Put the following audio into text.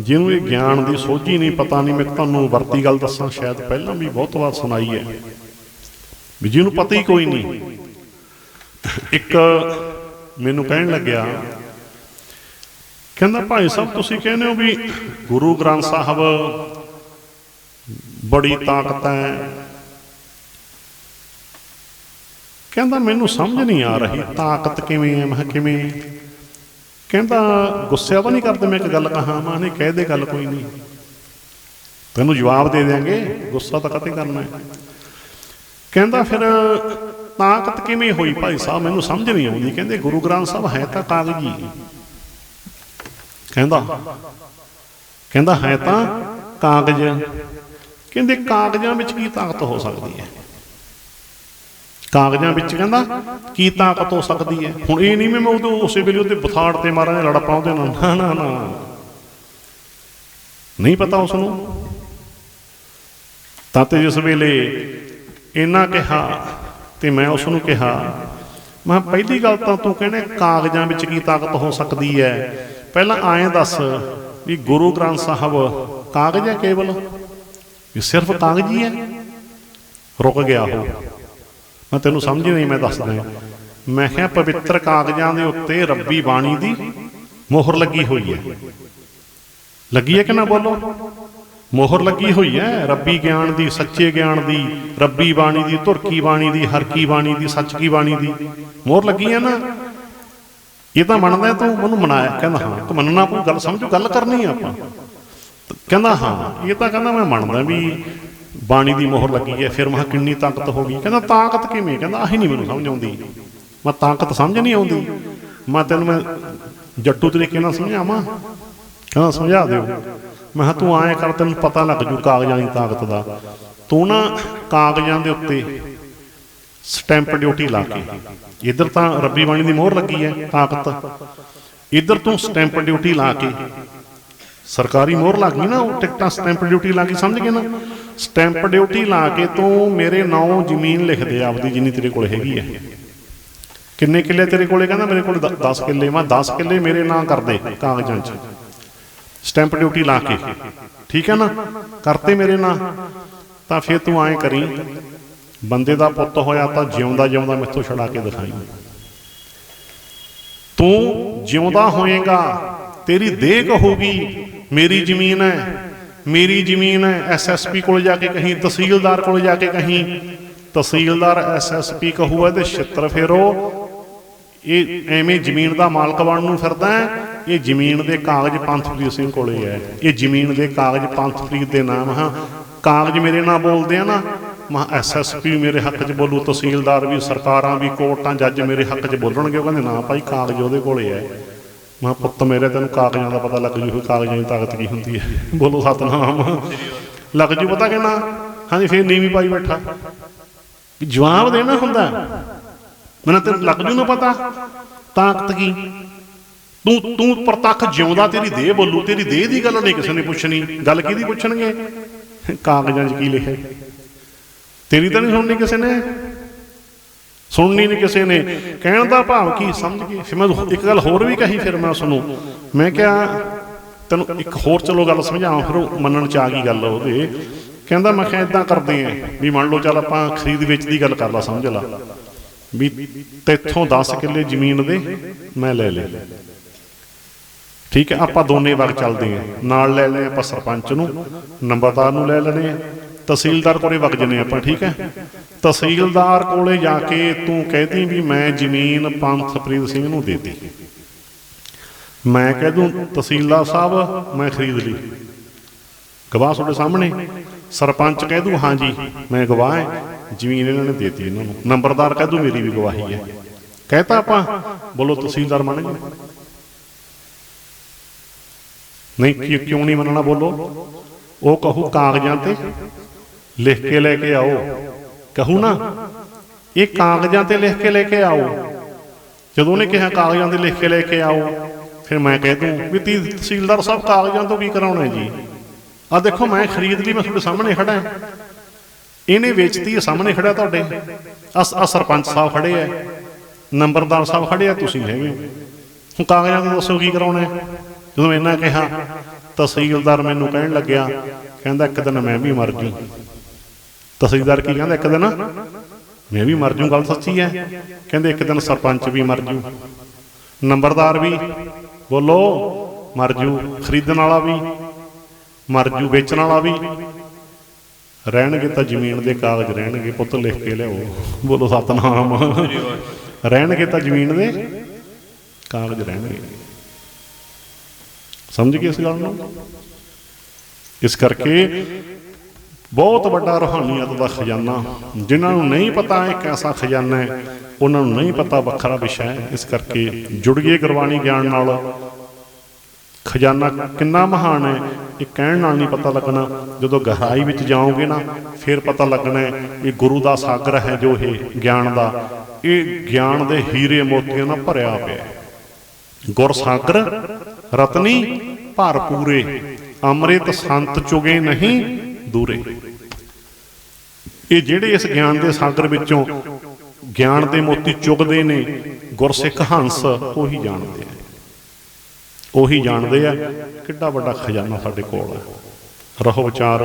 ਜਿਹਨੂੰ ਇਹ ਗਿਆਨ ਦੀ ਸੋਝੀ ਨਹੀਂ, ਪਤਾ ਨਹੀਂ, ਮੈਂ ਤੁਹਾਨੂੰ ਵਰਤੀ ਗੱਲ ਦੱਸਾਂ, ਸ਼ਾਇਦ ਪਹਿਲਾਂ ਵੀ ਬਹੁਤ ਵਾਰ ਸੁਣਾਈ ਹੈ। ਵੀ ਜਿਹਨੂੰ ਪਤਾ ਹੀ ਕੋਈ ਨਹੀਂ। ਇੱਕ ਮੈਨੂੰ ਕਹਿਣ ਲੱਗਿਆ, ਕਹਿੰਦਾ, ਭਾਈ ਸਾਹਿਬ, ਤੁਸੀਂ ਕਹਿੰਦੇ ਹੋ ਵੀ ਗੁਰੂ ਗ੍ਰੰਥ ਸਾਹਿਬ ਬੜੀ ਤਾਕਤ ਹੈ। ਕਹਿੰਦਾ, ਮੈਨੂੰ ਸਮਝ ਨਹੀਂ ਆ ਰਹੀ, ਤਾਕਤ ਕਿਵੇਂ ਹੈ? ਮੈਂ ਕਿਹਾ, ਕਿਵੇਂ? ਕਹਿੰਦਾ ਗੁੱਸੇ ਤਾਂ ਨਹੀਂ ਕਰਦੇ, ਮੈਂ ਇੱਕ ਗੱਲ ਕਹਾਂ, ਮੈਂ ਨੇ ਕਹਿ ਦੇ ਗੱਲ ਕੋਈ ਨਹੀਂ। ਤੈਨੂੰ ਜਵਾਬ ਦੇ ਦਿਆਂਗੇ, ਗੁੱਸਾ ਤਾਂ ਕਦੇ ਕਰਨਾ ਹੈ? ਕਹਿੰਦਾ ਫਿਰ, ਤਾਕਤ ਕਿਵੇਂ ਹੋਈ ਭਾਈ ਸਾਹਿਬ? ਮੈਨੂੰ ਸਮਝ ਨਹੀਂ ਆਉਂਦੀ। ਕਹਿੰਦੇ, ਗੁਰੂ ਗ੍ਰੰਥ ਸਾਹਿਬ ਹੈ ਤਾਂ ਕਾਗਜ਼ੀ। ਕਹਿੰਦਾ ਕਹਿੰਦਾ, ਹੈ ਤਾਂ ਕਾਗਜ਼। ਕਹਿੰਦੇ, ਕਾਗਜ਼ਾਂ ਵਿੱਚ ਕੀ ਤਾਕਤ ਹੋ ਸਕਦੀ ਹੈ? ਕਾਗਜ਼ਾਂ ਵਿੱਚ ਕਹਿੰਦਾ ਕੀ ਤਾਕਤ ਹੋ ਸਕਦੀ ਹੈ? ਹੁਣ ਇਹ ਨਹੀਂ ਮੈਂ ਉਦੋਂ ਉਸੇ ਵੇਲੇ ਉਹਦੇ ਬਥਾੜ ਤੇ ਮਾਰਾਂ ਲੜ ਪਾਉਂਦੇ ਨਾ ਨਾ ਨਾ ਨਾ। ਨਹੀਂ ਪਤਾ ਉਸ ਨੂੰ ਤਾਂ ਤੇ ਜਿਸ ਵੇਲੇ ਇਹਨਾਂ ਕਿਹਾ ਤੇ ਮੈਂ ਉਸ ਨੂੰ ਕਿਹਾ ਮੈਂ ਕਿਹਾ, ਪਹਿਲੀ ਗੱਲ ਤਾਂ ਤੂੰ ਕਹਿੰਦੇ ਕਾਗਜ਼ਾਂ ਵਿੱਚ ਕੀ ਤਾਕਤ ਹੋ ਸਕਦੀ ਹੈ? ਪਹਿਲਾਂ ਆਏ ਦੱਸ ਵੀ ਗੁਰੂ ਗ੍ਰੰਥ ਸਾਹਿਬ ਕਾਗਜ਼ ਹੈ ਕੇਵਲ? ਵੀ ਸਿਰਫ ਕਾਗਜ਼ ਹੀ ਹੈ? ਰੁਕ ਗਿਆ ਉਹ। ਮੈਂ ਤੈਨੂੰ ਸਮਝ ਨਹੀਂ, ਮੈਂ ਦੱਸਦਾ ਮੈਂ ਕਿਹਾ, ਪਵਿੱਤਰ ਕਾਗਜ਼ਾਂ ਦੇ ਉੱਤੇ ਰੱਬੀ ਬਾਣੀ ਦੀ ਮੋਹਰ ਲੱਗੀ ਹੋਈ ਹੈ। ਲੱਗੀ ਹੈ ਕਿ ਨਾ ਬੋਲੋ? ਮੋਹਰ ਲੱਗੀ ਹੋਈ ਹੈ। ਰੱਬੀ ਗਿਆਨ ਦੀ, ਸੱਚੇ ਗਿਆਨ ਦੀ, ਰੱਬੀ ਬਾਣੀ ਦੀ, ਧੁਰਕੀ ਬਾਣੀ ਦੀ ਹਰ ਕੀ ਬਾਣੀ ਦੀ ਸੱਚ ਕੀ ਬਾਣੀ ਦੀ ਮੋਹਰ ਲੱਗੀ ਹੈ ਨਾ? ਇਹ ਤਾਂ ਮੰਨਦਾ ਤੂੰ, ਮੈਨੂੰ ਮਨਾਇਆ। ਕਹਿੰਦਾ ਹਾਂ, ਤੂੰ ਮੰਨਣਾ ਪਊ, ਗੱਲ ਸਮਝੋ, ਗੱਲ ਕਰਨੀ ਆ ਆਪਾਂ। ਕਹਿੰਦਾ ਹਾਂ, ਇਹ ਤਾਂ ਕਹਿੰਦਾ ਮੈਂ ਮੰਨਦਾ ਵੀ ਬਾਣੀ ਦੀ ਮੋਹਰ ਲੱਗੀ ਹੈ, ਫਿਰ ਮੈਂ ਕਿਹਾ ਕਿੰਨੀ ਤਾਕਤ ਹੋ ਗਈ। ਕਹਿੰਦਾ, ਤਾਕਤ ਕਿਵੇਂ? ਕਹਿੰਦਾ, ਆਹੀ ਨਹੀਂ ਮੈਨੂੰ ਸਮਝ ਆਉਂਦੀ। ਮੈਂ ਤਾਕਤ ਸਮਝ ਨਹੀਂ ਆਉਂਦੀ। ਮੈਂ ਤੈਨੂੰ ਮੈਂ ਜੱਟੂ ਤਰੀਕੇ ਨਾਲ ਸਮਝਾਵਾਂ? ਕਹਿੰਦਾ, ਸਮਝਾ ਦਿਓ। ਮੈਂ ਕਿਹਾ, ਤੂੰ ਆਏ ਕਰ, ਤੈਨੂੰ ਪਤਾ ਲੱਗ ਜੂ ਕਾਗਜ਼ਾਂ ਦੀ ਤਾਕਤ ਦਾ। ਤੂੰ ਨਾ ਕਾਗਜ਼ਾਂ ਦੇ ਉੱਤੇ ਸਟੈਂਪ ਡਿਊਟੀ ਲਾ ਕੇ। ਇੱਧਰ ਤਾਂ ਰੱਬੀ ਬਾਣੀ ਦੀ ਮੋਹਰ ਲੱਗੀ ਹੈ, ਤਾਕਤ। ਇੱਧਰ ਤੂੰ ਸਟੈਂਪ ਡਿਊਟੀ ਲਾ ਕੇ। ਸਰਕਾਰੀ ਮੋਹਰ ਲੱਗ ਗਈ ਨਾ, ਉਹ ਟਿਕਟਾਂ ਸਟੈਂਪ ਡਿਊਟੀ ਲਾ ਕੇ, ਸਮਝ ਗਏ ਨਾ? ਸਟੈਂਪ ਡਿਊਟੀ ਲਾ ਕੇ ਤੂੰ ਮੇਰੇ ਨਾਂ ਜ਼ਮੀਨ ਲਿਖ ਦੇ, ਆਪਦੀ ਜਿੰਨੀ ਤੇਰੇ ਕੋਲ ਹੈਗੀ ਹੈ। ਕਿੰਨੇ ਕਿੱਲੇ ਤੇਰੇ ਕੋਲੇ? ਕਹਿੰਦਾ ਮੇਰੇ ਕੋਲ 10 ਕਿੱਲੇ ਮੈਂ 10 ਕਿੱਲੇ ਮੇਰੇ ਨਾਂ ਕਰ ਦੇ ਕਾਗਜ਼ਾਂ 'ਚ। ਸਟੈਂਪ ਡਿਊਟੀ ਲਾ ਕੇ, ਠੀਕ ਹੈ ਨਾ? ਕਰਤੇ ਮੇਰੇ ਨਾਂ। ਤਾਂ ਫਿਰ ਤੂੰ ਐਂ ਕਰੀ, ਬੰਦੇ ਦਾ ਪੁੱਤ ਹੋਇਆ ਤਾਂ ਜਿਉਂਦਾ ਜਿਉਂਦਾ ਮੈਥੋਂ ਛੜਾ ਕੇ ਦਿਖਾਈ। ਤੂੰ ਜਿਉਂਦਾ ਹੋਏਗਾ, ਤੇਰੀ ਦੇਹ ਕਹੂਗੀ, ਮੇਰੀ ਜ਼ਮੀਨ ਹੈ। ਮੇਰੀ ਜ਼ਮੀਨ ਹੈ ਐਸਐਸਪੀ ਕੋਲ ਜਾ ਕੇ ਕਹੀਂ, ਤਹਿਸੀਲਦਾਰ ਕੋਲ ਜਾ ਕੇ ਕਹੀਂ, ਤਹਿਸੀਲਦਾਰ ਐਸਐਸਪੀ ਕਹੂਗਾ ਤੇ ਛਿੱਤਰ ਫੇਰੋ। ਇਹ ਐਵੇਂ ਜ਼ਮੀਨ ਦਾ ਮਾਲਕ ਬਣਨ ਨੂੰ ਫਿਰਦਾ ਹੈ। ਇਹ ਜ਼ਮੀਨ ਦੇ ਕਾਗਜ਼ ਪੰਥਪ੍ਰੀਤ ਸਿੰਘ ਕੋਲੇ ਹੈ। ਇਹ ਜ਼ਮੀਨ ਦੇ ਕਾਗਜ਼ ਪੰਥਪ੍ਰੀਤ ਦੇ ਨਾਮ ਹਾਂ। ਕਾਗਜ਼ ਮੇਰੇ ਨਾਲ ਬੋਲਦੇ ਆ ਨਾ, ਮਾ ਐਸਐਸਪੀ ਮੇਰੇ ਹੱਕ 'ਚ ਬੋਲੂ, ਤਹਿਸੀਲਦਾਰ ਵੀ, ਸਰਕਾਰਾਂ ਵੀ, ਕੋਰਟਾਂ ਜੱਜ ਮੇਰੇ ਹੱਕ 'ਚ ਬੋਲਣਗੇ। ਉਹ ਕਹਿੰਦੇ, ਨਾ ਭਾਈ, ਕਾਗਜ਼ ਉਹਦੇ ਕੋਲੇ ਹੈ। ਮਾ ਪੁੱਤ ਮੇਰੇ ਤੈਨੂੰ ਕਾਗਜ਼ਾਂ ਦਾ ਪਤਾ ਲੱਗ ਜੂ ਕਾਗਜ਼ਾਂ ਦੀ ਤਾਕਤ ਕੀ ਹੁੰਦੀ ਹੈ। ਬੋਲੋ ਸਤਨਾਮ। ਲੱਗ ਜੂ ਪਤਾ ਕਿੰਨਾ? ਹਾਂਜੀ, ਫੇਰ ਨੀਵੀਂ ਪਾਈ ਬੈਠਾ। ਵੀ ਜਵਾਬ ਦੇਣਾ ਹੁੰਦਾ ਮੈਨੂੰ ਤੇ ਲੱਗ ਜੂ ਨਾ ਪਤਾ। ਤਾਕਤ ਕੀ? ਤੂੰ ਤੂੰ ਪ੍ਰਤੱਖ ਜਿਉਂਦਾ ਤੇਰੀ ਦੇਹ ਬੋਲੂ, ਤੇਰੀ ਦੇਹ ਦੀ ਗੱਲ ਨਹੀਂ ਕਿਸੇ ਨੇ ਪੁੱਛਣੀ। ਗੱਲ ਕਿਹਦੀ ਪੁੱਛਣਗੇ? ਕਾਗਜ਼ਾਂ 'ਚ ਕੀ ਲਿਖਿਆ? ਤੇਰੀ ਤਾਂ ਨਹੀਂ ਸੁਣਨੀ ਕਿਸੇ ਨੇ? ਸੁਣਨੀ ਨਹੀਂ ਕਿਸੇ ਨੇ। ਕਹਿਣ ਦਾ ਭਾਵ ਕੀ? ਸਮਝ ਗਏ ਫਿਰ ਮੈਂ ਇੱਕ ਗੱਲ ਹੋਰ ਵੀ ਕਹੀ, ਫਿਰ ਮੈਂ ਉਸ ਮੈਂ ਕਿਹਾ, ਤੈਨੂੰ ਇੱਕ ਹੋਰ ਚਲੋ ਗੱਲ ਸਮਝਾਵਾਂ, ਫਿਰ ਉਹ ਮੰਨਣ ਚ ਆ ਗਈ ਗੱਲ ਉਹਦੇ। ਕਹਿੰਦਾ, ਮੈਂ ਕਿਹਾ ਇਦਾਂ ਕਰਦੇ ਆ। ਵੀ ਮੰਨ ਲਓ, ਚੱਲ ਆਪਾਂ ਖਰੀਦ ਵੇਚ ਦੀ ਗੱਲ ਕਰ ਲਾ, ਸਮਝ ਲਾ। ਵੀ ਤੇਥੋਂ 10 ਕਿੱਲੇ ਜ਼ਮੀਨ ਦੇ, ਮੈਂ ਲੈ ਲਏ ਠੀਕ ਹੈ, ਆਪਾਂ ਦੋਨੇ ਵਗ ਚੱਲਦੇ ਆਂ। ਨਾਲ ਲੈ ਲੈ ਆਪਾਂ ਸਰਪੰਚ ਨੂੰ, ਨੰਬਰਦਾਰ ਨੂੰ ਲੈ ਲੈਣੇ ਆ। ਤਹਿਸੀਲਦਾਰ ਕੋਲੇ ਵਗ ਜਨੇ ਆਪਾਂ, ਠੀਕ ਹੈ? ਤਹਿਸੀਲਦਾਰ ਕੋਲੇ ਜਾ ਕੇ ਤੂੰ ਕਹਿਦੀ ਵੀ ਮੈਂ ਜ਼ਮੀਨ ਪੰਥਪ੍ਰੀਤ ਸਿੰਘ ਨੂੰ ਦੇਤੀ। ਮੈਂ ਕਹਿ ਦੂੰ, ਤਹਿਸੀਲਦਾਰ ਸਾਹਿਬ, ਮੈਂ ਖਰੀਦ ਲਈ। ਗਵਾਹ ਤੁਹਾਡੇ ਸਾਹਮਣੇ। ਸਰਪੰਚ ਕਹਿ ਦੂ ਹਾਂਜੀ ਮੈਂ ਗਵਾਹ ਹਾਂ। ਜ਼ਮੀਨ ਇਹਨਾਂ ਨੇ ਦੇਤੀ ਇਹਨਾਂ ਨੂੰ। ਨੰਬਰਦਾਰ ਕਹਿ ਦੂ, ਮੇਰੀ ਵੀ ਗਵਾਹੀ ਹੈ। ਕਹਿਤਾ ਆਪਾਂ। ਬੋਲੋ, ਤਹਿਸੀਲਦਾਰ ਮੰਨ ਗਏ ਨਹੀਂ ਕਿਉਂ ਨਹੀਂ ਮੰਨਣਾ, ਬੋਲੋ। ਉਹ ਕਹੂ ਕਾਗਜ਼ਾਂ ਤੇ। ਲਿਖ ਕੇ ਲੈ ਕੇ ਆਓ। ਕਹੂ ਨਾ, ਇਹ ਕਾਗਜ਼ਾਂ ਤੇ ਲਿਖ ਕੇ ਲੈ ਕੇ ਆਓ। ਜਦੋਂ ਉਹਨੇ ਕਿਹਾ ਕਾਗਜ਼ਾਂ ਤੇ ਲਿਖ ਕੇ ਲੈ ਕੇ ਆਓ, ਫਿਰ ਮੈਂ ਕਹਿ ਦੂੰ ਵੀ ਤਹਿਸੀਲਦਾਰ ਸਾਹਿਬ ਕਾਗਜ਼ਾਂ ਤੋਂ ਕੀ ਕਰਾਉਣਾ ਜੀ? ਆ ਦੇਖੋ, ਮੈਂ ਖਰੀਦ ਲਈ, ਮੈਂ ਤੁਹਾਡੇ ਸਾਹਮਣੇ ਖੜਾ ਇਹਨੇ ਵੇਚਤੀ, ਇਹ ਸਾਹਮਣੇ ਖੜਾ ਤੁਹਾਡੇ। ਆ ਆ ਸਰਪੰਚ ਸਾਹਿਬ ਖੜੇ ਆ, ਨੰਬਰਦਾਰ ਸਾਹਿਬ ਖੜੇ ਆ, ਤੁਸੀਂ ਹੈਗੇ ਹੋ। ਹੁਣ ਕਾਗਜ਼ਾਂ ਤੋਂ ਦੱਸੋ ਕੀ ਕਰਾਉਣਾ ਜਦੋਂ ਇਹਨਾਂ ਕਿਹਾ, ਤਹਿਸੀਲਦਾਰ ਮੈਨੂੰ ਕਹਿਣ ਲੱਗਿਆ, ਕਹਿੰਦਾ ਇੱਕ ਦਿਨ ਮੈਂ ਵੀ ਮਰ ਗਈ ਤਹਿਸੀਲਦਾਰ ਕੀ ਕਹਿੰਦਾ ਇੱਕ ਦਿਨ? ਮੈਂ ਵੀ ਮਰ ਜੂ, ਗੱਲ ਸੱਚੀ ਹੈ। ਕਹਿੰਦੇ ਇੱਕ ਦਿਨ ਸਰਪੰਚ ਵੀ ਮਰ ਜੂ। ਨੰਬਰਦਾਰ ਵੀ ਬੋਲੋ, ਮਰ ਜੂ। ਖਰੀਦਣ ਵਾਲਾ ਵੀ ਮਰ ਜੂ, ਵੇਚਣ ਵਾਲਾ ਵੀ। ਰਹਿਣਗੇ ਤਾਂ ਜ਼ਮੀਨ ਦੇ ਕਾਗਜ਼, ਰਹਿਣਗੇ ਪੁੱਤ, ਲਿਖ ਕੇ ਲਿਆਓ। ਬੋਲੋ, ਸਤਨਾਮ। ਰਹਿਣਗੇ ਤਾਂ ਜ਼ਮੀਨ ਦੇ ਕਾਗਜ਼, ਰਹਿਣਗੇ। ਸਮਝ ਗਏ ਇਸ ਗੱਲ ਨੂੰ? ਇਸ ਕਰਕੇ ਬਹੁਤ ਵੱਡਾ ਰੂਹਾਨੀਅਤ ਦਾ ਖਜ਼ਾਨਾ। ਜਿਨ੍ਹਾਂ ਨੂੰ ਨਹੀਂ ਪਤਾ ਇਹ ਐਸਾ ਖਜ਼ਾਨਾ ਹੈ, ਉਹਨਾਂ ਨੂੰ ਨਹੀਂ ਪਤਾ ਵੱਖਰਾ ਵਿਸ਼ਾ ਹੈ। ਇਸ ਕਰਕੇ ਜੁੜੀਏ ਗੁਰਬਾਣੀ ਗਿਆਨ ਨਾਲ। ਖਜ਼ਾਨਾ ਕਿੰਨਾ ਮਹਾਨ ਹੈ, ਇਹ ਕਹਿਣ ਨਾਲ ਨਹੀਂ ਪਤਾ ਲੱਗਣਾ। ਜਦੋਂ ਗਹਿਰਾਈ ਵਿੱਚ ਜਾਓਗੇ ਨਾ, ਫਿਰ ਪਤਾ ਲੱਗਣਾ ਇਹ ਗੁਰੂ ਦਾ ਸਾਗਰ ਹੈ ਜੋ ਇਹ ਗਿਆਨ ਦਾ। ਇਹ ਗਿਆਨ ਦੇ ਹੀਰੇ ਮੋਤੀਆਂ ਨਾਲ ਭਰਿਆ ਪਿਆ ਗੁਰ ਸਾਗਰ, ਰਤਨੀ ਭਰਪੂਰੇ ਅੰਮ੍ਰਿਤ ਸੰਤ ਚੁਗੇ ਨਹੀਂ ਦੂਰੇ। ਇਹ ਜਿਹੜੇ ਇਸ ਗਿਆਨ ਦੇ ਸਾਗਰ ਵਿੱਚੋਂ ਗਿਆਨ ਦੇ ਮੋਤੀ ਚੁਗਦੇ ਨੇ, ਗੁਰਸਿੱਖ ਹੰਸ, ਉਹੀ ਜਾਣਦੇ ਆ। ਉਹੀ ਜਾਣਦੇ ਆ ਕਿੱਡਾ ਵੱਡਾ ਖਜ਼ਾਨਾ ਸਾਡੇ ਕੋਲ ਹੈ ਰਹੋ ਵਿਚਾਰ